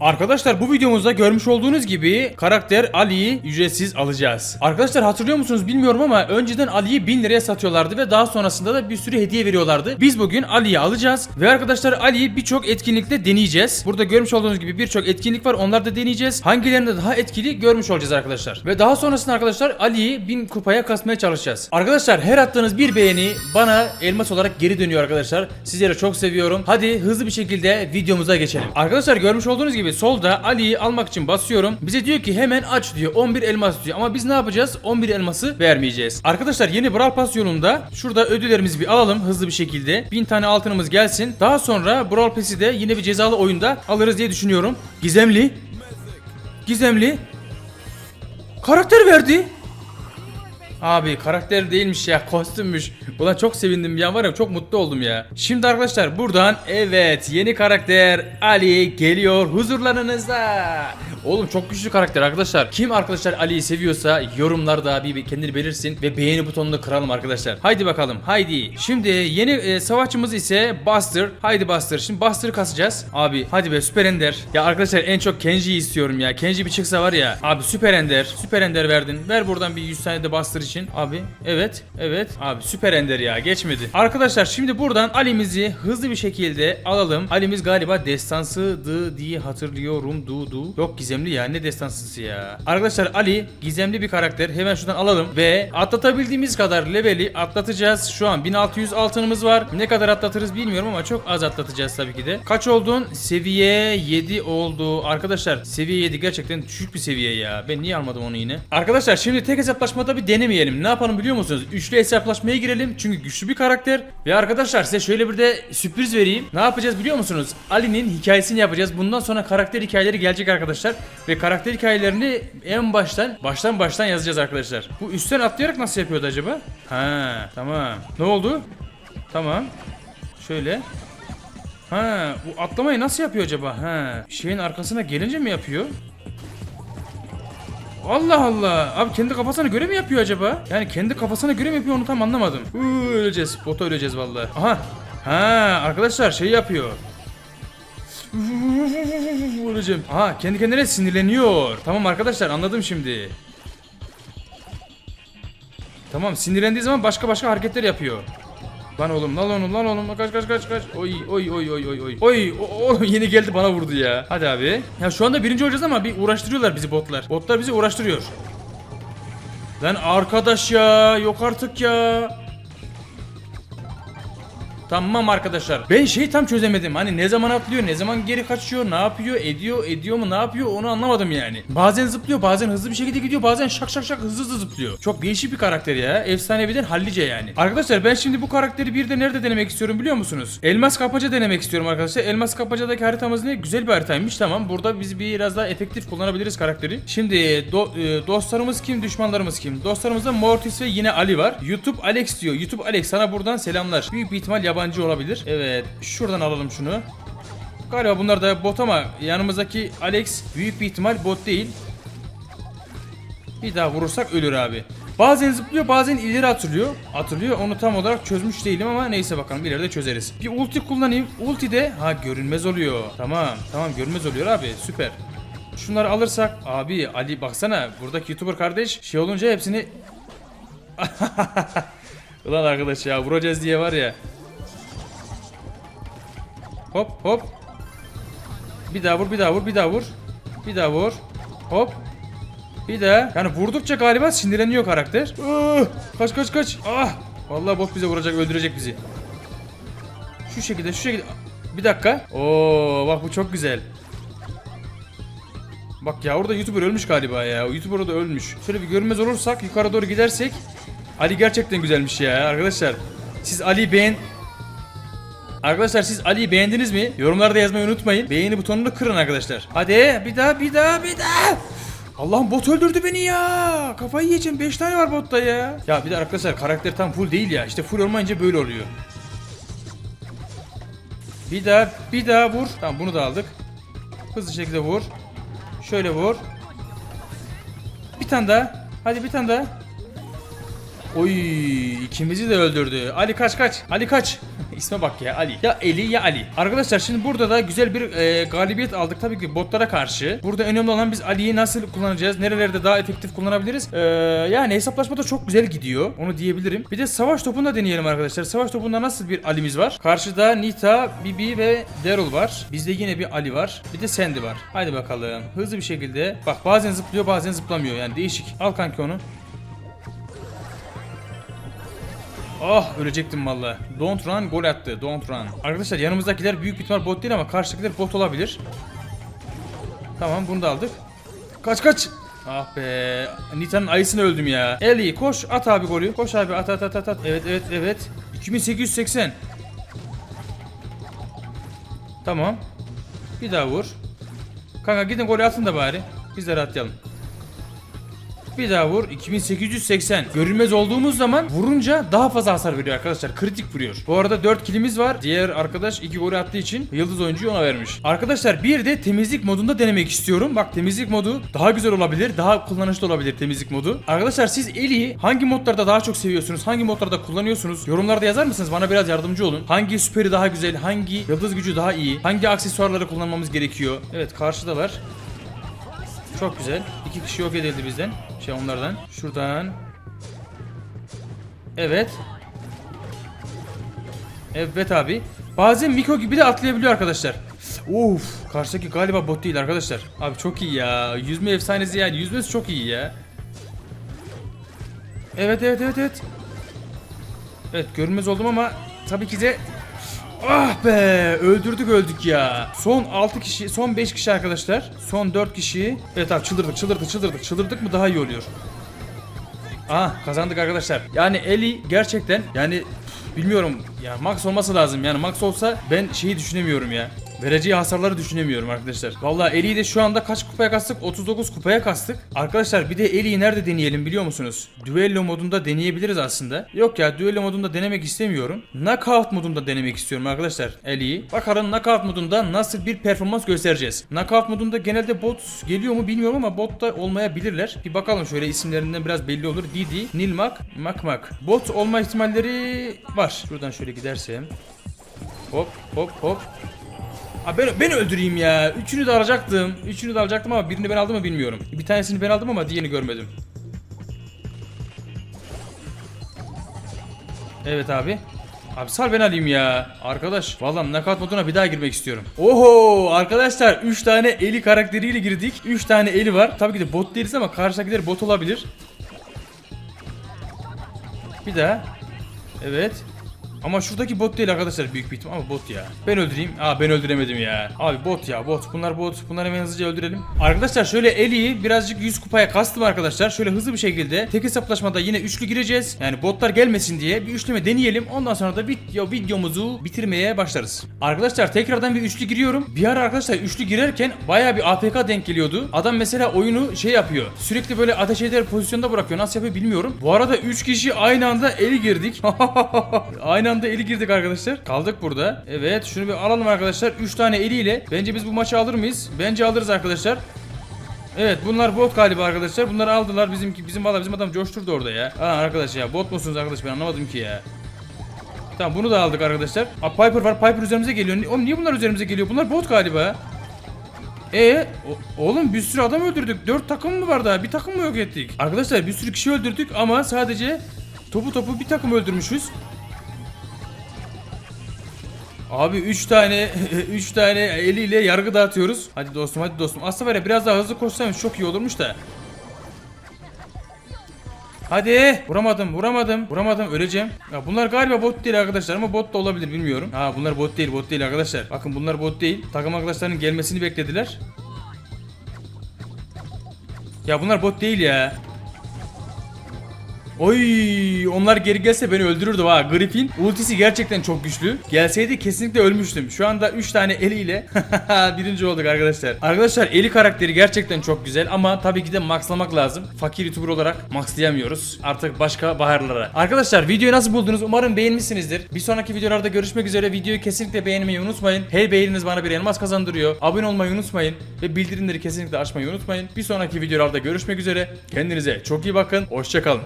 Arkadaşlar bu videomuzda görmüş olduğunuz gibi karakter Ali'yi ücretsiz alacağız. Arkadaşlar hatırlıyor musunuz bilmiyorum ama önceden Ali'yi 1000 liraya satıyorlardı ve daha sonrasında da bir sürü hediye veriyorlardı. Biz bugün Ali'yi alacağız ve arkadaşlar Ali'yi birçok etkinlikte deneyeceğiz. Burada görmüş olduğunuz gibi birçok etkinlik var onları da deneyeceğiz. Hangilerinde daha etkili görmüş olacağız arkadaşlar. Ve daha sonrasında arkadaşlar Ali'yi 1000 kupaya kasmaya çalışacağız. Arkadaşlar her attığınız bir beğeni bana elmas olarak geri dönüyor arkadaşlar. Sizleri çok seviyorum. Hadi hızlı bir şekilde videomuza geçelim. Arkadaşlar görmüş olduğunuz gibi solda Ali'yi almak için basıyorum. Bize diyor ki hemen aç diyor. 11 elmas diyor. Ama biz ne yapacağız? 11 elması vermeyeceğiz. Arkadaşlar yeni Brawl Pass yolunda şurada ödüllerimizi bir alalım hızlı bir şekilde. 1000 tane altınımız gelsin. Daha sonra Brawl Pass'i de yine bir cezalı oyunda alırız diye düşünüyorum. Gizemli. Gizemli. Karakter verdi. Abi karakter değilmiş ya kostümmüş. Ulan çok sevindim ya var ya çok mutlu oldum ya. Şimdi arkadaşlar buradan evet yeni karakter Ali geliyor huzurlarınızda. Oğlum çok güçlü karakter arkadaşlar. Kim arkadaşlar Ali'yi seviyorsa yorumlarda bir kendini belirsin ve beğeni butonunu kıralım arkadaşlar. Haydi bakalım haydi. Şimdi yeni e, savaşçımız ise Buster. Haydi Buster. Şimdi Buster'ı kasacağız. Abi hadi be Süper Ender. Ya arkadaşlar en çok Kenji'yi istiyorum ya. Kenji bir çıksa var ya. Abi Süper Ender. Süper Ender verdin. Ver buradan bir 100 tane de Buster için. Abi evet evet. Abi Süper Ender ya geçmedi. Arkadaşlar şimdi buradan Ali'mizi hızlı bir şekilde alalım. Ali'miz galiba destansıydı diye hatırlıyorum. Du du. Yok gizemli ya ne destansısı ya. Arkadaşlar Ali gizemli bir karakter. Hemen şuradan alalım ve atlatabildiğimiz kadar leveli atlatacağız. Şu an 1600 altınımız var. Ne kadar atlatırız bilmiyorum ama çok az atlatacağız tabii ki de. Kaç oldun? Seviye 7 oldu. Arkadaşlar seviye 7 gerçekten düşük bir seviye ya. Ben niye almadım onu yine? Arkadaşlar şimdi tek hesaplaşmada bir denemeyelim. Ne yapalım biliyor musunuz? Üçlü hesaplaşmaya girelim. Çünkü güçlü bir karakter. Ve arkadaşlar size şöyle bir de sürpriz vereyim. Ne yapacağız biliyor musunuz? Ali'nin hikayesini yapacağız. Bundan sonra karakter hikayeleri gelecek arkadaşlar. Ve karakter hikayelerini en baştan baştan baştan yazacağız arkadaşlar. Bu üstten atlayarak nasıl yapıyordu acaba? Ha tamam. Ne oldu? Tamam. Şöyle. Ha, bu atlamayı nasıl yapıyor acaba? Ha, şeyin arkasına gelince mi yapıyor? Allah Allah. Abi kendi kafasına göre mi yapıyor acaba? Yani kendi kafasına göre mi yapıyor onu tam anlamadım. Uuu, öleceğiz. Bota öleceğiz vallahi. Aha. Ha, arkadaşlar şey yapıyor. Öleceğim. Aha kendi kendine sinirleniyor. Tamam arkadaşlar anladım şimdi. Tamam sinirlendiği zaman başka başka hareketler yapıyor. Lan oğlum lan oğlum lan oğlum kaç kaç kaç kaç. Oy oy oy oy oy oy. Oy o, o, yeni geldi bana vurdu ya. Hadi abi. Ya şu anda birinci olacağız ama bir uğraştırıyorlar bizi botlar. Botlar bizi uğraştırıyor. Lan arkadaş ya yok artık ya. Tamam arkadaşlar. Ben şeyi tam çözemedim. Hani ne zaman atlıyor, ne zaman geri kaçıyor, ne yapıyor, ediyor, ediyor mu, ne yapıyor onu anlamadım yani. Bazen zıplıyor, bazen hızlı bir şekilde gidiyor, bazen şak şak şak hızlı hızlı zıplıyor. Çok değişik bir karakter ya. Efsaneviden hallice yani. Arkadaşlar ben şimdi bu karakteri bir de nerede denemek istiyorum biliyor musunuz? Elmas kapaca denemek istiyorum arkadaşlar. Elmas kapacadaki haritamız ne? Güzel bir haritaymış tamam. Burada biz biraz daha efektif kullanabiliriz karakteri. Şimdi do- e, dostlarımız kim, düşmanlarımız kim? Dostlarımızda Mortis ve yine Ali var. YouTube Alex diyor. YouTube Alex sana buradan selamlar. Büyük bir ihtimal yabancı olabilir. Evet. Şuradan alalım şunu. Galiba bunlar da bot ama yanımızdaki Alex büyük bir ihtimal bot değil. Bir daha vurursak ölür abi. Bazen zıplıyor bazen ileri atılıyor. Atılıyor onu tam olarak çözmüş değilim ama neyse bakalım ileride çözeriz. Bir ulti kullanayım. Ulti de ha görünmez oluyor. Tamam tamam görünmez oluyor abi süper. Şunları alırsak abi Ali baksana buradaki YouTuber kardeş şey olunca hepsini Ulan arkadaş ya vuracağız diye var ya. Hop hop. Bir daha vur bir daha vur bir daha vur. Bir daha vur. Hop. Bir daha. Yani vurdukça galiba sinirleniyor karakter. Ah, kaç kaç kaç. Ah. Vallahi bot bize vuracak öldürecek bizi. Şu şekilde şu şekilde. Bir dakika. Oo bak bu çok güzel. Bak ya orada YouTuber ölmüş galiba ya. O YouTuber orada ölmüş. Şöyle bir görünmez olursak yukarı doğru gidersek. Ali gerçekten güzelmiş ya arkadaşlar. Siz Ali beğen... Arkadaşlar siz Ali'yi beğendiniz mi? Yorumlarda yazmayı unutmayın. Beğeni butonunu kırın arkadaşlar. Hadi bir daha bir daha bir daha. Allah'ım bot öldürdü beni ya. Kafayı yiyeceğim. 5 tane var botta ya. Ya bir de arkadaşlar karakter tam full değil ya. İşte full olmayınca böyle oluyor. Bir daha bir daha vur. Tamam bunu da aldık. Hızlı şekilde vur. Şöyle vur. Bir tane daha. Hadi bir tane daha. Oy ikimizi de öldürdü. Ali kaç kaç. Ali kaç. İsme bak ya Ali. Ya Eli ya Ali. Arkadaşlar şimdi burada da güzel bir e, galibiyet aldık tabii ki botlara karşı. Burada önemli olan biz Ali'yi nasıl kullanacağız? Nerelerde daha efektif kullanabiliriz? E, yani hesaplaşma da çok güzel gidiyor. Onu diyebilirim. Bir de savaş topunda deneyelim arkadaşlar. Savaş topunda nasıl bir Ali'miz var? Karşıda Nita, Bibi ve Daryl var. Bizde yine bir Ali var. Bir de Sandy var. Haydi bakalım. Hızlı bir şekilde. Bak bazen zıplıyor bazen zıplamıyor. Yani değişik. Al kanki onu. Ah ölecektim valla. Don't run gol attı. Don't run. Arkadaşlar yanımızdakiler büyük bir ihtimal bot değil ama karşıdakiler bot olabilir. Tamam bunu da aldık. Kaç kaç. Ah be. Nita'nın ayısını öldüm ya. Eli koş at abi golü. Koş abi at at at at. at. Evet evet evet. 2880. Tamam. Bir daha vur. Kanka gidin golü atın da bari. Biz de rahatlayalım. Bir daha vur. 2880. Görünmez olduğumuz zaman vurunca daha fazla hasar veriyor arkadaşlar. Kritik vuruyor. Bu arada 4 kilimiz var. Diğer arkadaş 2 golü attığı için yıldız oyuncuyu ona vermiş. Arkadaşlar bir de temizlik modunda denemek istiyorum. Bak temizlik modu daha güzel olabilir. Daha kullanışlı olabilir temizlik modu. Arkadaşlar siz Eli'yi hangi modlarda daha çok seviyorsunuz? Hangi modlarda kullanıyorsunuz? Yorumlarda yazar mısınız? Bana biraz yardımcı olun. Hangi süperi daha güzel? Hangi yıldız gücü daha iyi? Hangi aksesuarları kullanmamız gerekiyor? Evet karşıdalar. Çok güzel. İki kişi yok edildi bizden. Şey onlardan. Şuradan. Evet. Evet abi. Bazen Miko gibi de atlayabiliyor arkadaşlar. Uf, karşıdaki galiba bot değil arkadaşlar. Abi çok iyi ya. Yüzme efsanesi yani. Yüzmesi çok iyi ya. Evet evet evet evet. Evet görünmez oldum ama tabii ki de Ah be öldürdük öldük ya. Son 6 kişi, son 5 kişi arkadaşlar. Son 4 kişi. Evet abi çıldırdık çıldırdık çıldırdık. Çıldırdık mı daha iyi oluyor. Ah kazandık arkadaşlar. Yani Eli gerçekten yani bilmiyorum ya max olması lazım. Yani max olsa ben şeyi düşünemiyorum ya. Vereceği hasarları düşünemiyorum arkadaşlar. Vallahi Eli'yi de şu anda kaç kupaya kastık? 39 kupaya kastık. Arkadaşlar bir de Eli'yi nerede deneyelim biliyor musunuz? Duello modunda deneyebiliriz aslında. Yok ya duello modunda denemek istemiyorum. Knockout modunda denemek istiyorum arkadaşlar Eli'yi. Bakalım knockout modunda nasıl bir performans göstereceğiz. Knockout modunda genelde bot geliyor mu bilmiyorum ama bot da olmayabilirler. Bir bakalım şöyle isimlerinden biraz belli olur. Didi, Nilmak, Makmak. Bot olma ihtimalleri var. Şuradan şöyle gidersem. Hop hop hop. Abi ben, ben öldüreyim ya. Üçünü de alacaktım. Üçünü de alacaktım ama birini ben aldım mı bilmiyorum. Bir tanesini ben aldım ama diğerini görmedim. Evet abi. Abi sal ben alayım ya. Arkadaş vallahi nakat moduna bir daha girmek istiyorum. Oho arkadaşlar 3 tane eli karakteriyle girdik. 3 tane eli var. Tabii ki de bot değiliz ama karşıdakiler bot olabilir. Bir daha. Evet. Ama şuradaki bot değil arkadaşlar büyük bir ihtimal ama bot ya. Ben öldüreyim. Aa ben öldüremedim ya. Abi bot ya bot. Bunlar bot. Bunları hemen hızlıca öldürelim. Arkadaşlar şöyle Eli'yi birazcık 100 kupaya kastım arkadaşlar. Şöyle hızlı bir şekilde tek hesaplaşmada yine üçlü gireceğiz. Yani botlar gelmesin diye bir üçleme deneyelim. Ondan sonra da video, videomuzu bitirmeye başlarız. Arkadaşlar tekrardan bir üçlü giriyorum. Bir ara arkadaşlar üçlü girerken baya bir APK denk geliyordu. Adam mesela oyunu şey yapıyor. Sürekli böyle ateş eder pozisyonda bırakıyor. Nasıl yapıyor bilmiyorum. Bu arada 3 kişi aynı anda eli girdik. aynı anda eli girdik arkadaşlar. Kaldık burada. Evet şunu bir alalım arkadaşlar. 3 tane eliyle. Bence biz bu maçı alır mıyız? Bence alırız arkadaşlar. Evet bunlar bot galiba arkadaşlar. Bunları aldılar. Bizimki bizim valla bizim adam coşturdu orada ya. Aa arkadaş ya bot musunuz arkadaş ben anlamadım ki ya. Tamam bunu da aldık arkadaşlar. Aa Piper var. Piper üzerimize geliyor. Oğlum niye bunlar üzerimize geliyor? Bunlar bot galiba. E oğlum bir sürü adam öldürdük. 4 takım mı var daha? Bir takım mı yok ettik? Arkadaşlar bir sürü kişi öldürdük ama sadece topu topu bir takım öldürmüşüz. Abi 3 tane 3 tane eliyle yargı dağıtıyoruz. Hadi dostum hadi dostum. Aslında var ya biraz daha hızlı koşsaymış çok iyi olurmuş da. Hadi vuramadım vuramadım vuramadım öleceğim. Ya bunlar galiba bot değil arkadaşlar ama bot da olabilir bilmiyorum. Ha bunlar bot değil bot değil arkadaşlar. Bakın bunlar bot değil. Takım arkadaşlarının gelmesini beklediler. Ya bunlar bot değil ya. Oy onlar geri gelse beni öldürürdü ha. Griffin ultisi gerçekten çok güçlü. Gelseydi kesinlikle ölmüştüm. Şu anda 3 tane eliyle birinci olduk arkadaşlar. Arkadaşlar eli karakteri gerçekten çok güzel ama tabii ki de maxlamak lazım. Fakir YouTuber olarak maxlayamıyoruz. Artık başka baharlara. Arkadaşlar videoyu nasıl buldunuz? Umarım beğenmişsinizdir. Bir sonraki videolarda görüşmek üzere. Videoyu kesinlikle beğenmeyi unutmayın. Her beğeniniz bana bir elmas kazandırıyor. Abone olmayı unutmayın ve bildirimleri kesinlikle açmayı unutmayın. Bir sonraki videolarda görüşmek üzere. Kendinize çok iyi bakın. Hoşçakalın.